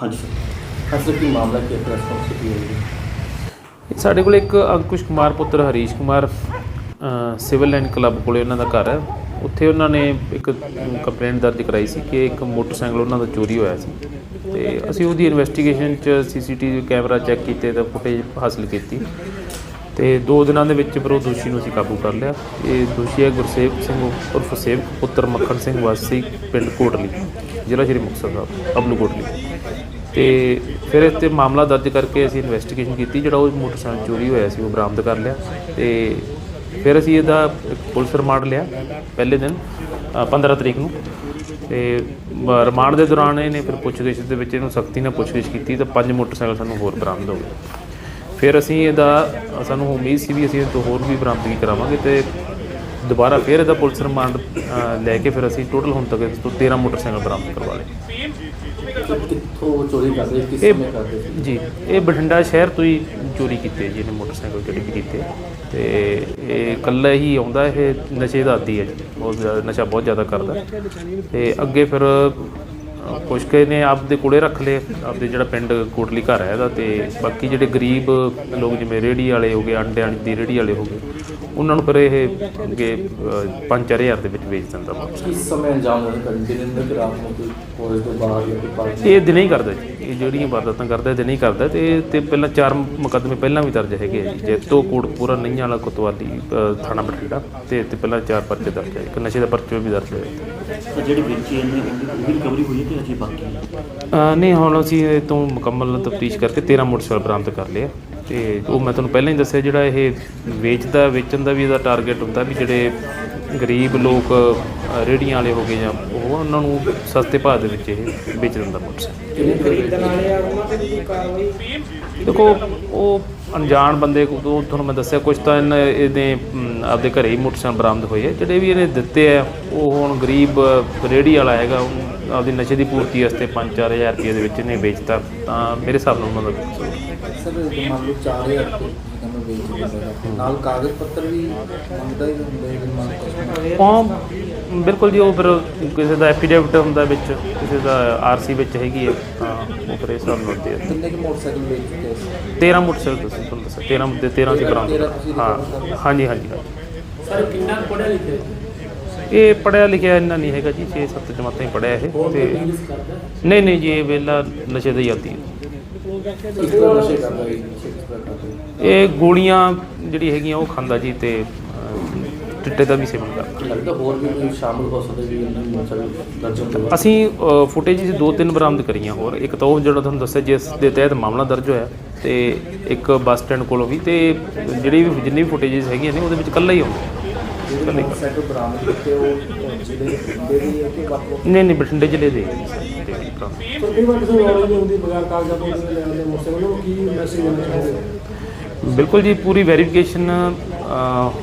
ਹਾਂਜੀ, ਸਰ। ਅਸਲ ਕੀ ਮਾਮਲਾ ਕੀ ਹੈ? ਪ੍ਰੈਸ ਕਾਨਫਰੰਸ ਕੀ ਸਾਡੇ ਕੋਲ ਇੱਕ ਅੰਕੁਸ਼ ਕੁਮਾਰ ਪੁੱਤਰ, Harish Kumar civil line club ਕੋਲੇ ਉਹਨਾਂ ਦਾ ਘਰ ਹੈ। ਉੱਥੇ ਉਹਨਾਂ ਨੇ ਇੱਕ ਕੰਪਲੇਂਟ ਦਰਜ ਕਰਾਈ ਸੀ ਕਿ ਇੱਕ ਮੋਟਰਸਾਈਕਲ ਉਹਨਾਂ ਦਾ ਚੋਰੀ ਹੋਇਆ ਸੀ। ਤੇ ਅਸੀਂ ਉਹਦੀ ਇਨਵੈਸਟੀਗੇਸ਼ਨ ਚ ਸੀਸੀਟੀਵੀ ਕੈਮਰਾ ਚੈੱਕ ਕੀਤੇ ਤਾਂ ਫੁਟੇਜ ਹਾਸਲ ਕੀਤੀ। ਤੇ ਦੋ ਦਿਨਾਂ ਦੇ ਵਿੱਚ ਫਿਰ ਉਹ ਦੋਸ਼ੀ ਨੂੰ ਅਸੀਂ ਕਾਬੂ ਕਰ ਲਿਆ। ਇਹ ਦੋਸ਼ੀ ਹੈ ਗੁਰਸੇਵ ਸਿੰਘ ਉਰਫ ਸੇਵਕ ਪੁੱਤਰ ਮੱਖਣ ਸਿੰਘ ਵਾਸੀ ਪਿੰਡ ਕੋਟਲੀ ਜ਼ਿਲ੍ਹਾ ਸ਼੍ਰੀ ਮੁਕਤਸਰ ਸਾਹਿਬ ਅਬਲੂ ਕੋਟਲੀ। ਤੇ ਫਿਰ ਇਸ 'ਤੇ ਮਾਮਲਾ ਦਰਜ ਕਰਕੇ ਅਸੀਂ ਇਨਵੈਸਟੀਗੇਸ਼ਨ ਕੀਤੀ ਜਿਹੜਾ ਉਹ ਮੋਟਰਸਾਈਕਲ ਚੋਰੀ ਹੋਇਆ ਸੀ ਉਹ ਬਰਾਮਦ ਕਰ ਲਿਆ। ਤੇ ਫਿਰ ਅਸੀਂ ਇਹਦਾ ਪੁਲਿਸ ਰਿਮਾਂਡ ਲਿਆ ਪਹਿਲੇ ਦਿਨ ਅ, 15 ਤਰੀਕ ਨੂੰ। ਤੇ ਰਿਮਾਂਡ ਦੇ ਦੌਰਾਨ ਇਹਨੇ ਫਿਰ ਪੁੱਛਗਿੱਛ ਦੇ ਵਿੱਚ ਇਹਨੂੰ ਸਖਤੀ ਨਾਲ ਪੁੱਛਗਿੱਛ ਕੀਤੀ ਤਾਂ ਪੰਜ ਮੋਟਰਸਾਈਕਲ ਸਾਨੂੰ ਹੋਰ ਬਰਾਮਦ ਹੋ ਗਏ। ਫਿਰ ਅਸੀਂ ਇਹਦਾ ਸਾਨੂੰ ਉਮੀਦ ਸੀ ਵੀ ਅਸੀਂ ਇਹ ਤੋਂ ਹੋਰ ਵੀ ਬਰਾਮਦਗੀ ਕਰਾਵਾਂਗੇ ਤੇ ਦੁਬਾਰਾ ਫਿਰ ਇਹਦਾ ਪੁਲਿਸ ਰਿਮਾਂਡ ਲੈ ਕੇ ਫਿਰ ਅਸੀਂ ਟੋਟਲ ਹੁਣ ਤੱਕ ਇਸ ਤੋਂ 13 ਮੋਟਰਸਾਈਕਲ ਬਰਾਮਦ ਕਰਵਾ ਲਏ। ਕਿੱਥੋਂ ਚੋਰੀ ਕਰਦੇ ਕਿਸ ਇਹ- ਸਮੇਂ ਕਰਦੇ ਸੀ ਜੀ ਇਹ ਬਠਿੰਡਾ ਸ਼ਹਿਰ ਤੋਂ ਹੀ ਚੋਰੀ ਕੀਤੇ ਜੀ ਇਹਨੇ ਮੋਟਰਸਾਈਕਲ ਚੋਰੀ ਵੀ ਕੀਤੇ। ਤੇ ਇਹ ਇਕੱਲਾ ਹੀ ਆਉਂਦਾ ਇਹ ਨਸ਼ੇ ਦਾ ਆਦੀ ਹੈ ਜੀ ਬਹੁਤ ਜ਼ਿਆਦਾ ਨਸ਼ਾ ਬਹੁਤ ਜ਼ਿਆਦਾ ਕਰਦਾ। ਤੇ ਅੱਗੇ ਫਿਰ ਕੁਛ ਕੁ ਨੇ ਆਪਦੇ ਕੋਲੇ ਰੱਖ ਲਏ ਆਪਦੇ ਜਿਹੜਾ ਪਿੰਡ ਕੋਟਲੀ ਘਰ ਹੈ ਇਹਦਾ ਤੇ ਬਾਕੀ ਜਿਹੜੇ ਗਰੀਬ ਲੋਕ ਜਿਵੇਂ ਰੇਹੜੀ ਵਾਲੇ ਹੋ ਗਏ ਅੰਡਿਆਂ ਦੀ ਰੇਹੜੀ ਵਾਲੇ ਹੋ ਗਏ ਉਹਨਾਂ ਨੂੰ ਫਿਰ ਇਹ ਅੱਗੇ 5-4000 ਦੇ ਵਿੱਚ ਵੇਚ ਦਿੰਦਾ। ਵਾ ਕਿਸ ਸਮੇਂ ਅੰਜਾਮ ਕਰਦੇ ਦਿਨ ਦੇ ਰਾਤ ਨੂੰ ਕੋਈ ਤੋਂ ਬਾਹਰ ਜਾਂ ਕੋਈ ਪਾਰਟੀ ਇਹ ਦਿਨੇ ਹੀ ਕਰਦਾ ਜੀ। ਇਹ ਜਿਹੜੀਆਂ ਵਾਰਦਾਤਾਂ ਕਰਦਾ ਇਹ ਦਿਨੇ ਹੀ ਕਰਦਾ ਤੇ ਇਹ ਤੇ ਪਹਿਲਾਂ ਚਾਰ ਮੁਕੱਦਮੇ ਪਹਿਲਾਂ ਵੀ ਦਰਜ ਹੈਗੇ ਆ ਜੀ। ਜੈਤੋ ਕੋਟਪੂਰਾ ਨਈਆਂ ਵਾਲਾ ਕੋਤਵਾਲੀ ਥਾਣਾ ਬਠਿੰਡਾ ਤੇ ਤੇ ਪਹਿਲਾਂ ਚਾਰ ਪਰਚੇ ਦਰਜ ਹੈ ਇੱਕ ਨਸ਼ੇ ਦਾ ਪਰਚਾ ਵੀ ਦਰਜ ਹੈ ਜਿਹੜੀ ਵੇਚੀ ਇਹਨੇ ਉਹਦੀ ਰਿਕਵਰੀ ਹੋਈ ਹੈ ਕਿ ਅਜੇ ਬਾਕੀ ਹੈ। ਨਹੀਂ, ਹੁਣ ਅਸੀਂ ਇਹ ਤੋਂ ਮੁਕੰਮਲ ਤਫਤੀਸ਼ ਕਰਕੇ 13 ਮੋਟਰਸਾਈਕਲ ਬਰਾਮਦ ਕਰ ਲਿਆ ਤੇ ਉਹ ਮੈਂ ਤੁਹਾਨੂੰ ਪਹਿਲਾਂ ਹੀ ਦੱਸਿਆ ਜਿਹੜਾ ਇਹ ਵੇਚਦਾ, ਵੇਚਣ ਦਾ ਵੀ ਇਹਦਾ ਟਾਰਗੇਟ ਹੁੰਦਾ ਵੀ ਜਿਹੜੇ ਗਰੀਬ ਲੋਕ ਅ, ਰੇਹੜੀਆਂ ਵਾਲੇ ਹੋ ਗਏ ਜਾਂ ਉਹ ਉਹਨਾਂ ਨੂੰ ਸਸਤੇ ਭਾਅ ਦੇ ਵਿੱਚ ਇਹ ਵੇਚ ਦਿੰਦਾ ਮੋਟਰਸਾਈਕਲ। ਦੇਖੋ ਉਹ ਅਣਜਾਣ ਬੰਦੇ ਕੋ ਉਹ ਤੁਹਾਨੂੰ ਮੈਂ ਦੱਸਿਆ ਕੁਝ ਤਾਂ ਇਹਨੇ ਇਹਦੇ ਆਪਦੇ ਘਰੇ ਹੀ ਮੋਟਰਸਾਈਕਲ ਬਰਾਮਦ ਹੋਏ ਜਿਹੜੇ ਵੀ ਇਹਨੇ ਦਿੱਤੇ ਆ ਉਹ ਹੁਣ ਗਰੀਬ ਰੇਹੜੀ ਵਾਲਾ ਹੈਗਾ ਆਪਦੀ ਨਸ਼ੇ ਦੀ ਪੂਰਤੀ ਵਾਸਤੇ 5-4000 ਰੁਪਏ ਦੇ ਵਿੱਚ ਇਹਨੇ ਵੇਚਤਾ ਤਾਂ ਮੇਰੇ ਹਿਸਾਬ ਨਾਲ ਉਹਨਾਂ ਹੈ। ਸਰ ਮੰਨ ਲਓ 4000 ਰੁਪਏ ਜਿੱਦਾਂ ਵੇਚ ਦਿੰਦਾ ਨਾਲ ਕਾਗਜ਼ ਪੱਤਰ ਵੀ ਮੰਗਦਾ ਹੀ ਹੁੰਦਾ ਹੈ ਮੰਨ ਕੁਛ ਉਹ ਬਿਲਕੁਲ ਜੀ ਉਹ ਫਿਰ ਕਿਸੇ ਦਾ ਐਫੀਡੇਵਿਟ ਹੁੰਦਾ ਵਿੱਚ ਕਿਸੇ ਦਾ ਆਰਸੀ ਵਿੱਚ ਹੈਗੀ ਹੈ ਤਾਂ ਉਹ ਫਿਰ ਇਸ ਹਿਸਾਬ ਨਾਲ ਹੁੰਦੇ ਕਿੰਨੇ ਕੁ ਮੋਟਰਸਾਈਕਲ ਵੇਚ ਚੁੱਕੇ ਸੀ 13 ਮੋਟਰਸਾਈਕਲ ਤੁਸੀਂ ਤੁਹਾਨੂੰ ਦੱਸਿਆ 13 ਦੇ 13 ਸੀ ਬਰਾਮਦ। ਤੇਰਾਂ ਤੁਸੀਂ ਹਾਂ ਕਰ ਲਏ। ਹਾਂਜੀ ਹਾਂਜੀ ਹਾਂਜੀ। ਸਰ ਕਿੰਨਾ ਪੜਿਆ ਲਿਖਿਆ ਇਹ ਪੜਿਆ ਲਿਖਿਆ ਇੰਨਾ ਨਹੀਂ ਹੈਗਾ ਜੀ 6-7 ਜਮਾਤਾਂ ਹੀ ਪੜਿਆ ਇਹ ਤੇ ਕਰਦਾ ਨਹੀਂ ਨਹੀਂ ਜੀ ਇਹ ਵੇਲਾ ਨਸ਼ੇ ਦਾ ਹੀ ਆਦੀ ਹੈ। ਇਸ ਤਰ੍ਹਾਂ ਨਸ਼ੇ ਕਰਦਾ ਹੈ ਨਸ਼ੇ ਕਿਸ ਤਰ੍ਹਾਂ ਕਰਦਾ ਹੈ ਇਹ ਗੋਲੀਆਂ ਜਿਹੜੀ ਹੈਗੀਆਂ ਉਹ ਖਾਂਦਾ ਜੀ ਤੇ ਅਹ, ਚਿੱਟੇ ਦਾ ਵੀ ਸੇਵਨ ਕਰਦਾ। ਲੱਗਦਾ ਹੋਰ ਵੀ ਕੋਈ ਸ਼ਾਮਲ ਹੋ ਸਕਦੇ ਵੀ ਇਹਨਾਂ ਨੂੰ ਮੋਟਰਸਾਈਕਲ ਦਰਜਨ ਤੋਂ ਬਾਅਦ ਅਸੀਂ ਫੁਟੇਜ ਜੀ ਦੋ ਤਿੰਨ ਬਰਾਮਦ ਕਰੀਆਂ ਹੋਰ। ਇੱਕ ਤਾਂ ਉਹ ਜਿਹੜਾ ਤੁਹਾਨੂੰ ਦੱਸਿਆ ਜਿਸ ਦੇ ਤਹਿਤ ਮਾਮਲਾ ਦਰਜ ਹੋਇਆ ਤੇ ਇੱਕ ਬੱਸ ਸਟੈਂਡ ਕੋਲੋਂ ਵੀ ਤੇ ਜਿਹੜੀ ਵੀ ਜਿੰਨੀ ਵੀ ਫੁਟੇजेस ਹੈਗੀਆਂ ਨੇ ਉਹਦੇ ਵਿੱਚ ਇਕੱਲਾ ਹੀ ਆਉਂਦਾ। ਜਿਹੜੇ ਮੋਟਰਸਾਈਕਲ ਬਰਾਮਦ ਕੀਤੇ ਉਹ ਜਿਹੜੇ ਦੇ ਦੀ ਹੈ ਕਿ ਵੱਖ ਨਹੀਂ ਨਹੀਂ, ਬਠਿੰਡੇ ਜ਼ਿਲ੍ਹੇ ਦੇ। ਕਈ ਵਾਰ ਕਿਸੇ ਨੂੰ ਨੌਲੇਜ ਹੁੰਦੀ ਬਗੈਰ ਕਾਗਜ਼ਾਂ ਤੋਂ ਲੈਣ ਦੇ ਮੋਟਰਸਾਈਕਲ ਨੂੰ ਕੀ ਮੈਸੇਜ ਦੇਣਾ ਚਾਹੁੰਦੇ ਹੋ ਬਿਲਕੁਲ ਜੀ, ਪੂਰੀ ਵੈਰੀਫਿਕੇਸ਼ਨ